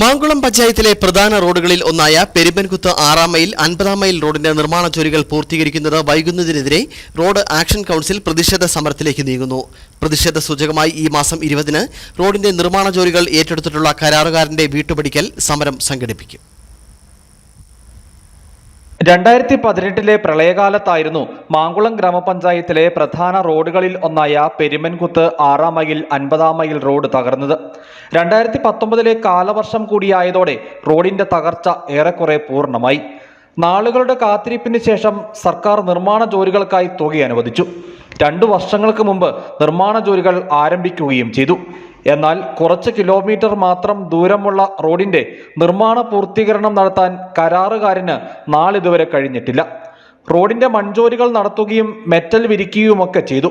മാങ്കുളം പഞ്ചായത്തിലെ പ്രധാന റോഡുകളിൽ ഒന്നായ പെരുമ്പൻകുത്ത് ആറാം മൈൽ അൻപതാം മൈൽ റോഡിന്റെ നിർമ്മാണ ജോലികൾ പൂർത്തീകരിക്കുന്നത് വൈകുന്നതിനെതിരെ റോഡ് ആക്ഷൻ കൗൺസിൽ പ്രതിഷേധ സമരത്തിലേക്ക് നീങ്ങുന്നു. പ്രതിഷേധ സൂചകമായി ഈ മാസം ഇരുപതിന് റോഡിന്റെ നിർമ്മാണ ജോലികൾ ഏറ്റെടുത്തിട്ടുള്ള കരാറുകാരന്റെ വീട്ടുപടിക്കൽ സമരം സംഘടിപ്പിക്കും. രണ്ടായിരത്തി പതിനെട്ടിലെ പ്രളയകാലത്തായിരുന്നു മാങ്കുളം ഗ്രാമപഞ്ചായത്തിലെ പ്രധാന റോഡുകളിൽ ഒന്നായ പെരുമൻകുത്ത് ആറാം മൈൽ അൻപതാം മൈൽ റോഡ് തകർന്നത്. രണ്ടായിരത്തി പത്തൊമ്പതിലെ കാലവർഷം കൂടിയായതോടെ റോഡിന്റെ തകർച്ച ഏറെക്കുറെ പൂർണമായി. നാളുകളുടെ കാത്തിരിപ്പിന് ശേഷം സർക്കാർ നിർമ്മാണ ജോലികൾക്കായി തുക അനുവദിച്ചു. രണ്ടു വർഷങ്ങൾക്ക് മുമ്പ് നിർമ്മാണ ജോലികൾ ആരംഭിക്കുകയും ചെയ്തു. എന്നാൽ കുറച്ച് കിലോമീറ്റർ മാത്രം ദൂരമുള്ള റോഡിന്റെ നിർമ്മാണ പൂർത്തീകരണം നടത്താൻ കരാറുകാരന് നാളിതുവരെ കഴിഞ്ഞിട്ടില്ല. റോഡിന്റെ മൺചോരികൾ നടത്തുകയും മെറ്റൽ വിരിക്കുകയുമൊക്കെ ചെയ്തു.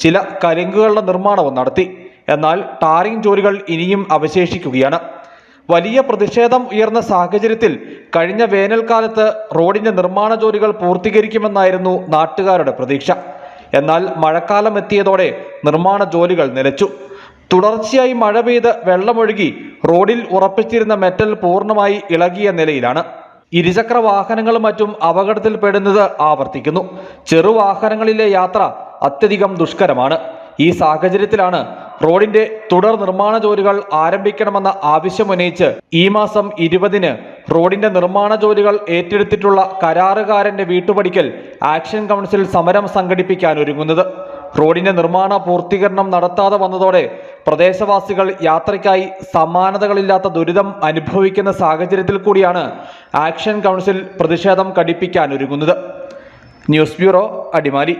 ചില കരിങ്കുകളുടെ നിർമ്മാണവും നടത്തി. എന്നാൽ ടാറിംഗ് ജോലികൾ ഇനിയും അവശേഷിക്കുകയാണ്. വലിയ പ്രതിഷേധം ഉയർന്ന സാഹചര്യത്തിൽ കഴിഞ്ഞ വേനൽക്കാലത്ത് റോഡിന്റെ നിർമ്മാണ ജോലികൾ പൂർത്തീകരിക്കുമെന്നായിരുന്നു നാട്ടുകാരുടെ പ്രതീക്ഷ. എന്നാൽ മഴക്കാലം എത്തിയതോടെ നിർമ്മാണ ജോലികൾ നിലച്ചു. തുടർച്ചയായി മഴ പെയ്ത് വെള്ളമൊഴുകി റോഡിൽ ഉറപ്പിച്ചിരുന്ന മെറ്റൽ പൂർണമായി ഇളകിയ നിലയിലാണ്. ഇരുചക്ര വാഹനങ്ങളും മറ്റും അപകടത്തിൽപ്പെടുന്നത് ആവർത്തിക്കുന്നു. ചെറുവാഹനങ്ങളിലെ യാത്ര അത്യധികം ദുഷ്കരമാണ്. ഈ സാഹചര്യത്തിലാണ് റോഡിന്റെ തുടർ നിർമ്മാണ ജോലികൾ ആരംഭിക്കണമെന്ന ആവശ്യമുന്നയിച്ച് ഈ മാസം ഇരുപതിന് റോഡിന്റെ നിർമ്മാണ ജോലികൾ ഏറ്റെടുത്തിട്ടുള്ള കരാറുകാരന്റെ വീട്ടുപടിക്കൽ ആക്ഷൻ കൗൺസിൽ സമരം സംഘടിപ്പിക്കാൻ ഒരുങ്ങുന്നത്. റോഡിന്റെ നിർമ്മാണ പൂർത്തീകരണം നടത്താതെ വന്നതോടെ പ്രദേശവാസികൾ യാത്രയ്ക്കായി സമാനതകളില്ലാത്ത ദുരിതം അനുഭവിക്കുന്ന സാഹചര്യത്തിൽ കൂടിയാണ് ആക്ഷൻ കൗൺസിൽ പ്രതിഷേധം കടിപ്പിക്കാനൊരുങ്ങുന്നത് ന്യൂസ് ബ്യൂറോ അടിമാലി.